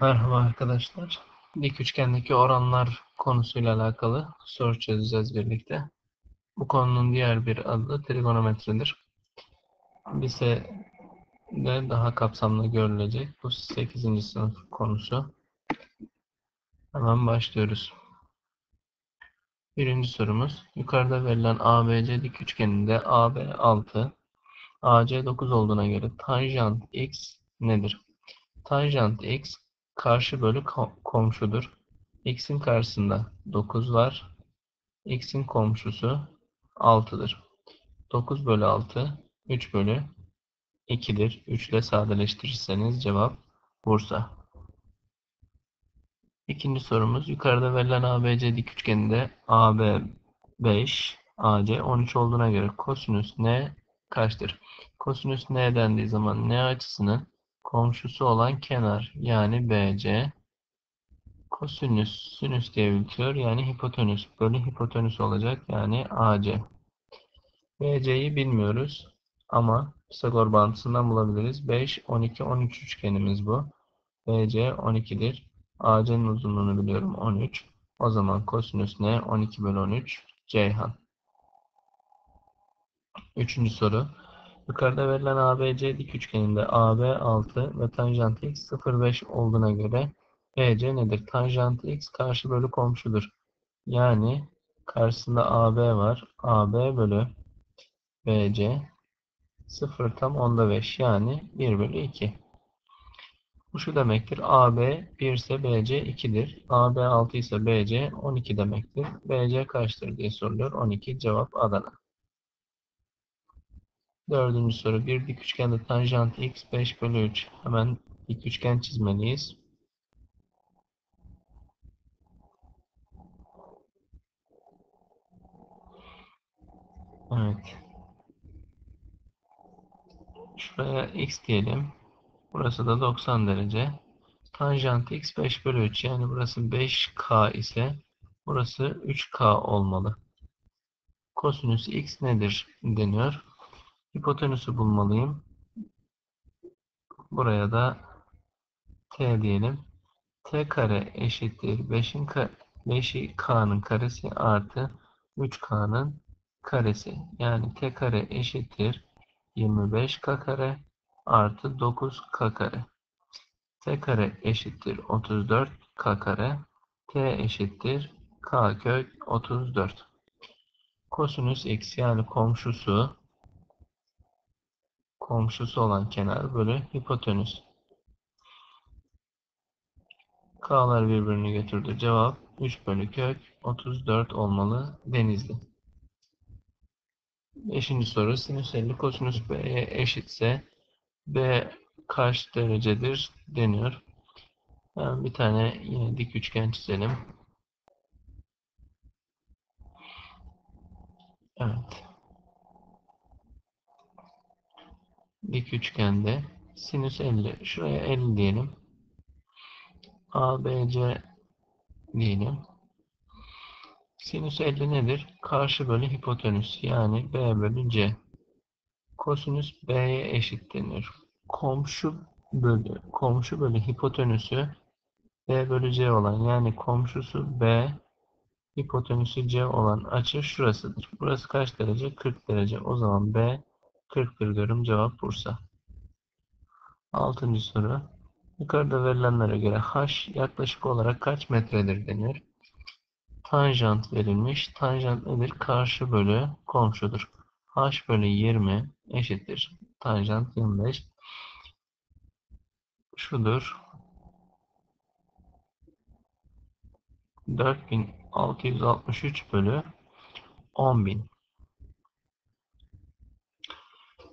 Merhaba arkadaşlar. Dik üçgendeki oranlar konusuyla alakalı soru çözeceğiz birlikte. Bu konunun diğer bir adı trigonometridir. Lise de daha kapsamlı görülecek. Bu 8. sınıf konusu. Hemen başlıyoruz. Birinci sorumuz. Yukarıda verilen ABC dik üçgeninde AB 6, AC 9 olduğuna göre tanjant x nedir? Tanjant x karşı bölü komşudur. x'in karşısında 9 var. x'in komşusu 6'dır. 9 bölü 6 3 bölü 2'dir. 3 ile sadeleştirirseniz cevap Bursa. İkinci sorumuz yukarıda verilen ABC dik üçgeninde AB 5, AC 13 olduğuna göre kosinüs n kaçtır? Kosinüs n dendiği zaman n açısının komşusu olan kenar yani BC kosinüs sinüs diye yani hipotenüs bölü hipotenüs olacak yani AC. BC'yi bilmiyoruz ama Pisagor bağıntısından bulabiliriz. 5, 12, 13 üçgenimiz bu. BC 12'dir. AC'nin uzunluğunu biliyorum 13. O zaman kosinüs ne? 12 bölü 13 Ceyhan. Üçüncü soru. Yukarıda verilen ABC dik üçgeninde AB 6 ve tanjant x 0,5 olduğuna göre BC nedir? Tanjant x karşı bölü komşudur. Yani karşısında AB var. AB bölü BC 0 tam onda 5 yani 1 bölü 2. Bu şu demektir. AB 1 ise BC 2'dir. AB 6 ise BC 12 demektir. BC kaçtır diye soruluyor. 12 cevap Adana. Dördüncü soru. Bir dik üçgende tanjant x 5 bölü 3. Hemen dik üçgen çizmeliyiz. Evet. Şuraya x diyelim. Burası da 90 derece. Tanjant x 5 bölü 3. Yani burası 5k ise burası 3k olmalı. Kosinüs x nedir deniyor. Hipotenüsü bulmalıyım. Buraya da t diyelim. t kare eşittir 5'in 5'i k'nın karesi artı 3k'nın karesi. Yani t kare eşittir 25k kare artı 9k kare. t kare eşittir 34k kare. t eşittir k kök 34. Kosinüs x yani komşusu komşusu olan kenar bölü hipotenüs. K'lar birbirini götürdü. Cevap 3 bölü kök 34 olmalı. Denizli. Beşinci soru. Sinüs 50 kosinüs B'ye eşitse B kaç derecedir deniyor. Ben bir tane yine dik üçgen çizelim. Evet. Dik üçgende sinüs 50. Şuraya 50 diyelim. ABC diyelim. Sinüs 50 nedir? Karşı bölü hipotenüs yani B bölü C. Kosinüs B'ye eşit denir. Komşu bölü komşu bölü hipotenüsü B bölü C olan yani komşusu B hipotenüsü C olan açı şurasıdır. Burası kaç derece? 40 derece. O zaman B 41 diyorum. Cevap Bursa. Altıncı soru. Yukarıda verilenlere göre h yaklaşık olarak kaç metredir denir? Tanjant verilmiş. Tanjant nedir? Karşı bölü komşudur. h bölü 20 eşittir. Tanjant 25. Şudur. 4663 bölü 10.000.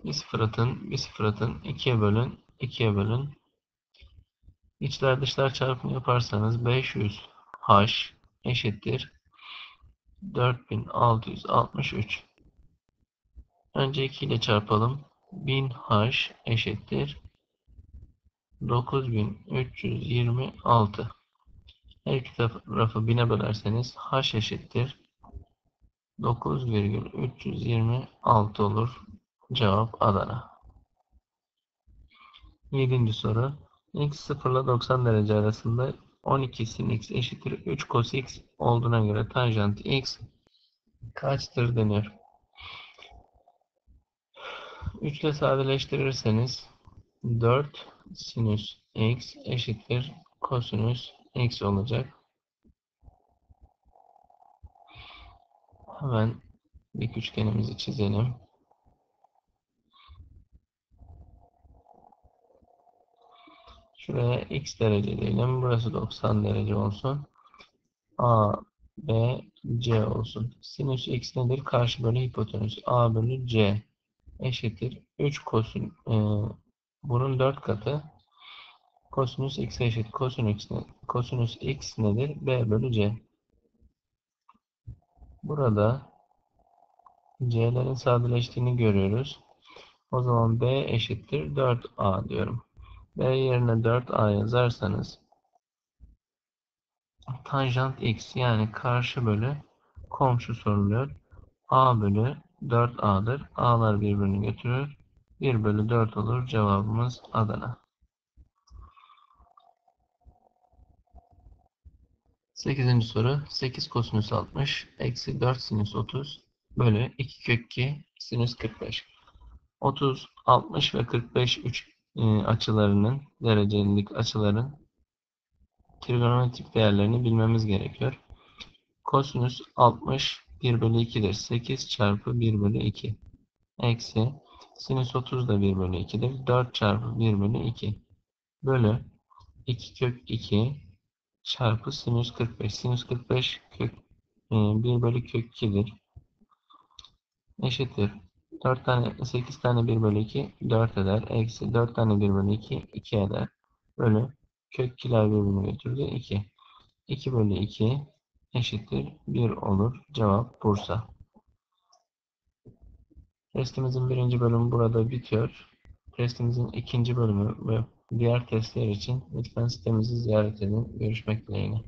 Bir sıfır atın, bir sıfır atın, ikiye bölün, ikiye bölün. İçler dışlar çarpımı yaparsanız 500 h eşittir 4663. Önce 2 ile çarpalım. 1000 h eşittir 9326. Her iki tarafı 1000'e bölerseniz h eşittir 9,326 olur. Cevap Adana. Yedinci soru. x 0 ile 90 derece arasında 12 sin x eşittir 3 cos x olduğuna göre tanjant x kaçtır deniyor. 3 ile sadeleştirirseniz 4 sinüs x eşittir kosinüs x olacak. Hemen dik üçgenimizi çizelim. Şuraya x derece diyelim. Burası 90 derece olsun. A, B, C olsun. Sinüs x nedir? Karşı bölü hipotenüs. A bölü C eşittir. 3 kosin e, bunun 4 katı kosinüs x eşit. Kosinüs, kosinüs x nedir? B bölü C. Burada c'lerin sadeleştiğini görüyoruz. O zaman b eşittir 4a diyorum. B yerine 4a yazarsanız tanjant x yani karşı bölü komşu soruluyor. a bölü 4a'dır. a'lar birbirini götürür. 1 bölü 4 olur. Cevabımız Adana. 8. soru 8 kosinüs 60 eksi 4 sinüs 30 bölü 2 kök 2 sinüs 45. 30, 60 ve 45 üç e, açılarının derecelik açıların trigonometrik değerlerini bilmemiz gerekiyor. Kosinüs 60 1 bölü 2'dir. 8 çarpı 1 bölü 2. Eksi sinüs 30 da 1 bölü 2'dir. 4 çarpı 1 bölü 2. Bölü 2 kök 2 çarpı sinüs 45. Sinüs 45 kök 1 bölü kök 2'dir. Eşittir. 4 tane 8 tane 1 bölü 2 4 eder. Eksi 4 tane 1 bölü 2 2 eder. Bölü kök 2'ler birbirini götürdü 2. 2 bölü 2 eşittir 1 olur. Cevap Bursa. Testimizin birinci bölümü burada bitiyor. Testimizin ikinci bölümü ve diğer testler için lütfen sitemizi ziyaret edin. Görüşmek dileğiyle.